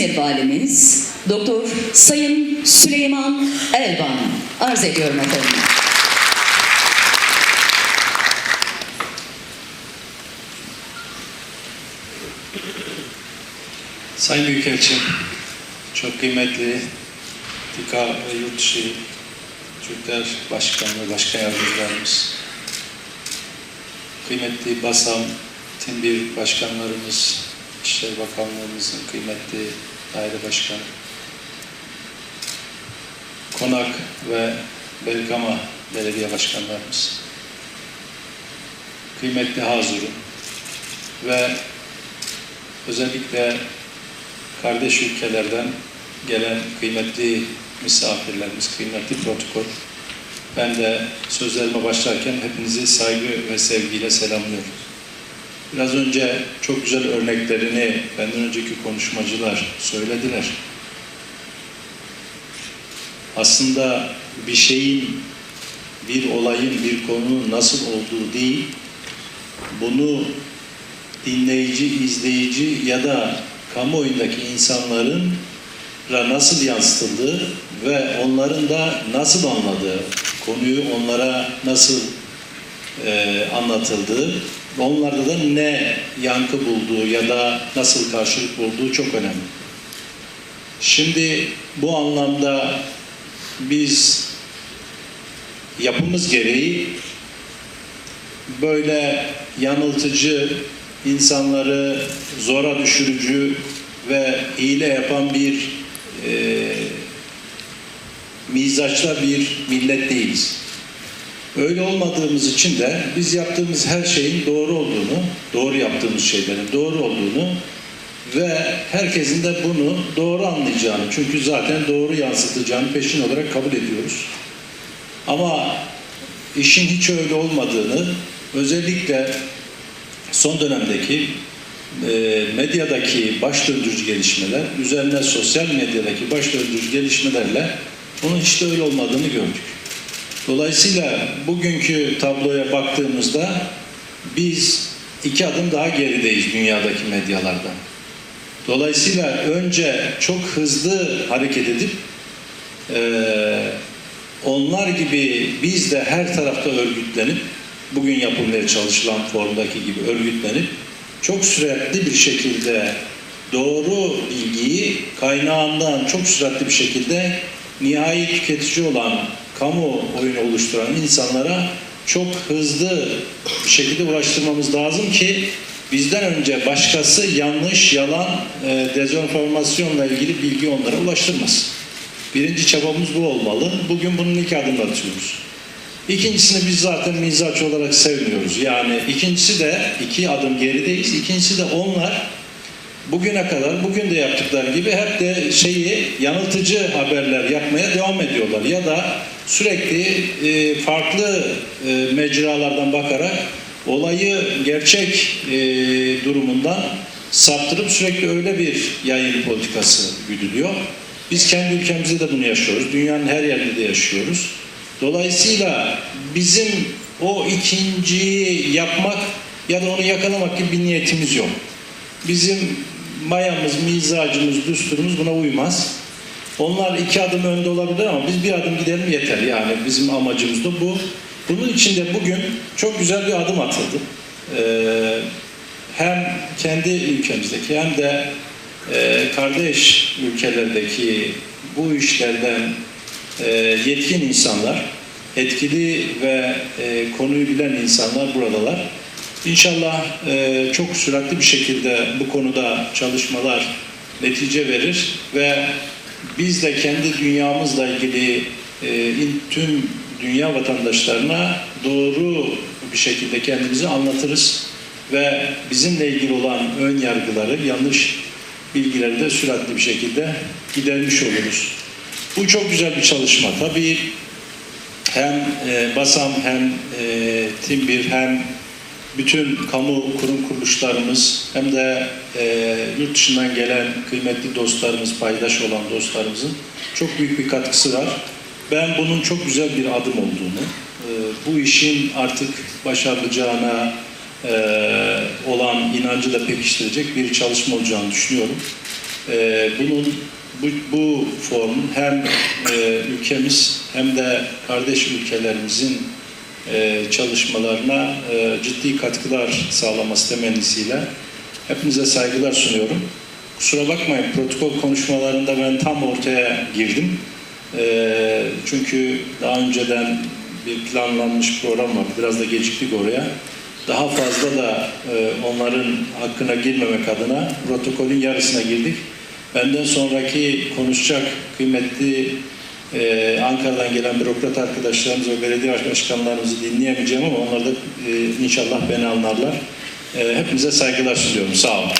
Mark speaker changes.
Speaker 1: İzmir Valimiz Doktor Sayın Süleyman Elvan arz ediyorum efendim.
Speaker 2: Sayın Büyükelçim, çok kıymetli TİKA ve Yurtdışı Türkler Başkanı ve Başkan Yardımcılarımız, kıymetli BASAM, Timbir Başkanlarımız, İçişleri Bakanlığımızın kıymetli daire başkanı, Konak ve Bergama Belediye Başkanlarımız, kıymetli Hazur'un ve özellikle kardeş ülkelerden gelen kıymetli misafirlerimiz, kıymetli protokol. Ben de sözlerime başlarken hepinizi saygı ve sevgiyle selamlıyorum. Biraz önce çok güzel örneklerini benden önceki konuşmacılar söylediler. Aslında bir şeyin, bir olayın, bir konunun nasıl olduğu değil, bunu dinleyici, izleyici ya da kamuoyundaki insanların nasıl yansıtıldığı ve onların da nasıl anladığı, konuyu onlara nasıl e, anlatıldığı, onlarda da ne yankı bulduğu ya da nasıl karşılık bulduğu çok önemli. Şimdi bu anlamda biz yapımız gereği böyle yanıltıcı, insanları zora düşürücü ve hile yapan bir e, mizaçla bir millet değiliz. Öyle olmadığımız için de biz yaptığımız her şeyin doğru olduğunu, doğru yaptığımız şeylerin doğru olduğunu ve herkesin de bunu doğru anlayacağını, çünkü zaten doğru yansıtacağını peşin olarak kabul ediyoruz. Ama işin hiç öyle olmadığını, özellikle son dönemdeki e, medyadaki baş döndürücü gelişmeler, üzerine sosyal medyadaki baş döndürücü gelişmelerle onun hiç de öyle olmadığını gördük. Dolayısıyla bugünkü tabloya baktığımızda biz iki adım daha gerideyiz dünyadaki medyalardan. Dolayısıyla önce çok hızlı hareket edip e, onlar gibi biz de her tarafta örgütlenip bugün yapılmaya çalışılan formdaki gibi örgütlenip çok süratli bir şekilde doğru bilgiyi kaynağından çok süratli bir şekilde nihai tüketici olan kamu oyunu oluşturan insanlara çok hızlı bir şekilde ulaştırmamız lazım ki bizden önce başkası yanlış, yalan, e, dezenformasyonla ilgili bilgi onlara ulaştırmasın. Birinci çabamız bu olmalı. Bugün bunun ilk adımını atıyoruz. İkincisini biz zaten mizaç olarak sevmiyoruz. Yani ikincisi de iki adım gerideyiz. İkincisi de onlar bugüne kadar bugün de yaptıkları gibi hep de şeyi yanıltıcı haberler yapmaya devam ediyorlar. Ya da sürekli e, farklı e, mecralardan bakarak olayı gerçek e, durumundan saptırıp sürekli öyle bir yayın politikası güdülüyor. Biz kendi ülkemizde de bunu yaşıyoruz. Dünyanın her yerinde de yaşıyoruz. Dolayısıyla bizim o ikinciyi yapmak ya da onu yakalamak gibi bir niyetimiz yok. Bizim mayamız, mizacımız, düsturumuz buna uymaz. Onlar iki adım önde olabilir ama biz bir adım gidelim yeter. Yani bizim amacımız da bu. Bunun için de bugün çok güzel bir adım atıldı. Ee, hem kendi ülkemizdeki hem de e, kardeş ülkelerdeki bu işlerden e, yetkin insanlar, etkili ve e, konuyu bilen insanlar buradalar. İnşallah e, çok süratli bir şekilde bu konuda çalışmalar netice verir ve biz de kendi dünyamızla ilgili e, tüm dünya vatandaşlarına doğru bir şekilde kendimizi anlatırız ve bizimle ilgili olan ön yargıları, yanlış bilgileri de süratli bir şekilde gidermiş oluruz. Bu çok güzel bir çalışma. Tabii hem e, BASAM hem e, Timbir hem bütün kamu kurum kuruluşlarımız hem de e, yurt dışından gelen kıymetli dostlarımız, paydaş olan dostlarımızın çok büyük bir katkısı var. Ben bunun çok güzel bir adım olduğunu, e, bu işin artık başarılacağına e, olan inancı da pekiştirecek bir çalışma olacağını düşünüyorum. e, bunun bu, bu formun hem e, ülkemiz hem de kardeş ülkelerimizin çalışmalarına e, ciddi katkılar sağlaması temennisiyle hepinize saygılar sunuyorum. Kusura bakmayın protokol konuşmalarında ben tam ortaya girdim. E, çünkü daha önceden bir planlanmış program var. Biraz da geciktik oraya. Daha fazla da e, onların hakkına girmemek adına protokolün yarısına girdik. Benden sonraki konuşacak kıymetli e, Ankara'dan gelen bürokrat arkadaşlarımız ve belediye başkanlarımızı dinleyemeyeceğim ama onlar da e, inşallah beni anlarlar. E, hepinize saygılar sunuyorum. Sağ olun.